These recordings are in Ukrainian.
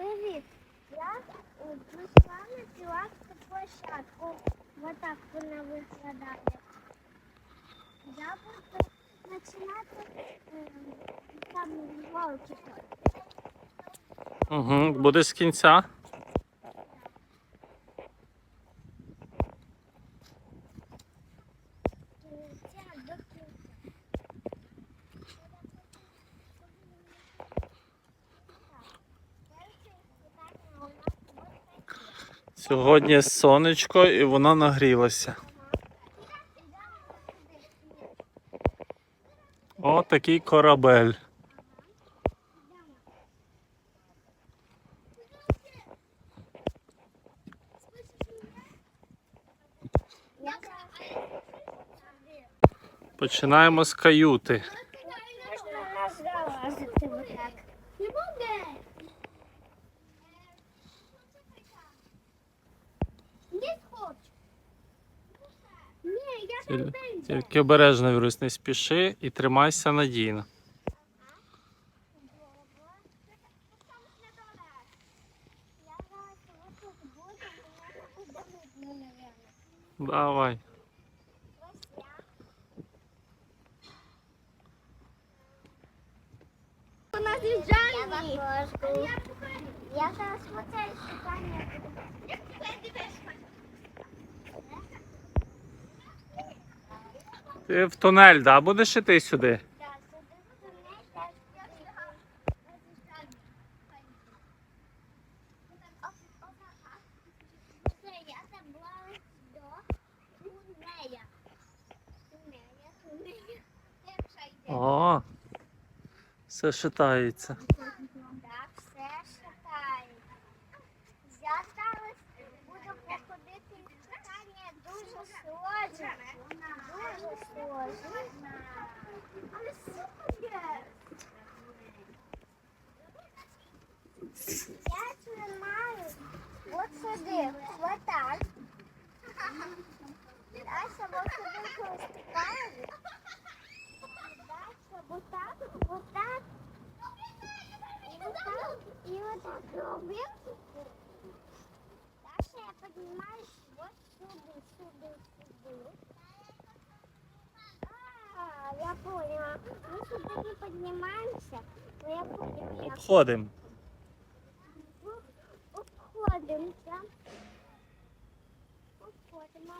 Привіт. Я прийшла на пілатську площадку. Вот так вона виглядає. Я буду починати е, там волки. Угу. Буде з. Кінця до кінця. Перше питання у нас ось таке. Сьогодні сонечко і воно нагрілося. О, такий корабель. Починаємо з каюти. Не буде. Не хочу. Ні, я там Тіль- Тільки обережно вірус, не спіши і тримайся надійно. Я. Давай. Я. У нас є Джанні. Я. Я в тунель, да? Будеш іти сюди? Так, сюди буду не так. Все, я забралась до тунеля. Тунеля, тунеля. Перша йде. О, все шатається. Я тримаю от сюди, от так. Дальше вот сюди приступаю. Дальше вот так, вот так. Вот так, и вот так. Дальше я поднимаюсь вот сюда, сюда, сюда. Я поняла. Мы сюда не поднимаемся, но я поняла. Обходимо. обходимся. Обходимо.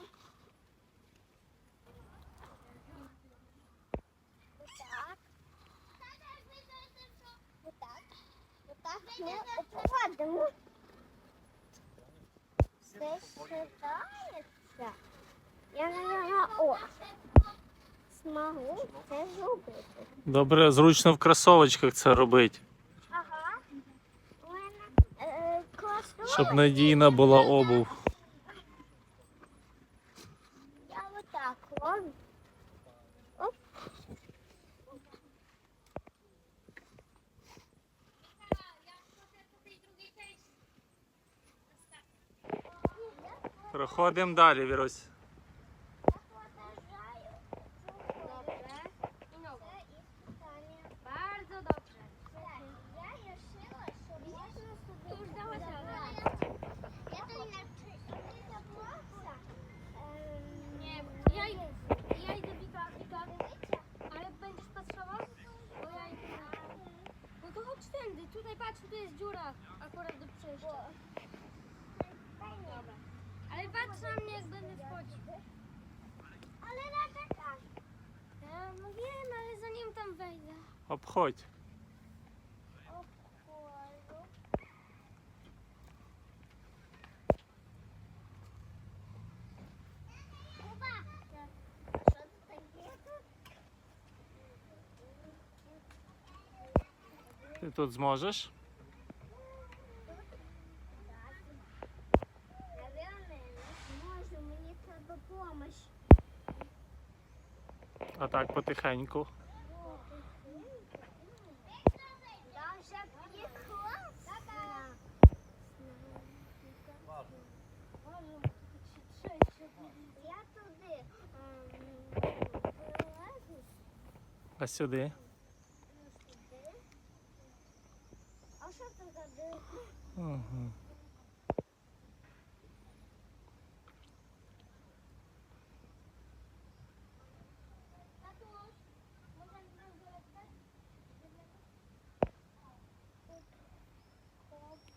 Вот так. Вот так. Вот так ми обходимо. Все считається. Я, наверное, о, смогу це зробити. Добре, зручно в кросовочках це робити, Ага. У мене е, щоб надійна була обув. Я вот так ловлю. Оп. Проходимо далі, Вірусь. tutaj patrz, tu jest dziura akurat do przejścia. Dobra. Ale patrz na mnie, jak będę wchodził. Ale na tak. Ja mówiłem, ale zanim tam wejdę. Obchodź. Ти тут зможеш? Зможу, мені треба помощь. А так потихеньку. А сюди? сюди. А що це за дирка? Ага.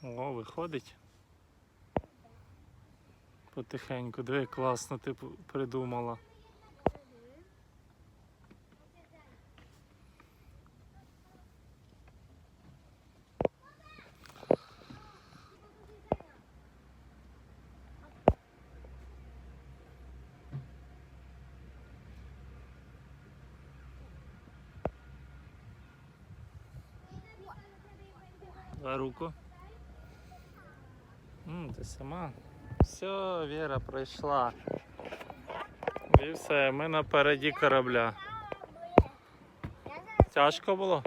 О, виходить. Потихеньку, диви, класно ти придумала. Давай руку. М, ти сама. Все, Віра пройшла. І все, ми напереді корабля. Тяжко було?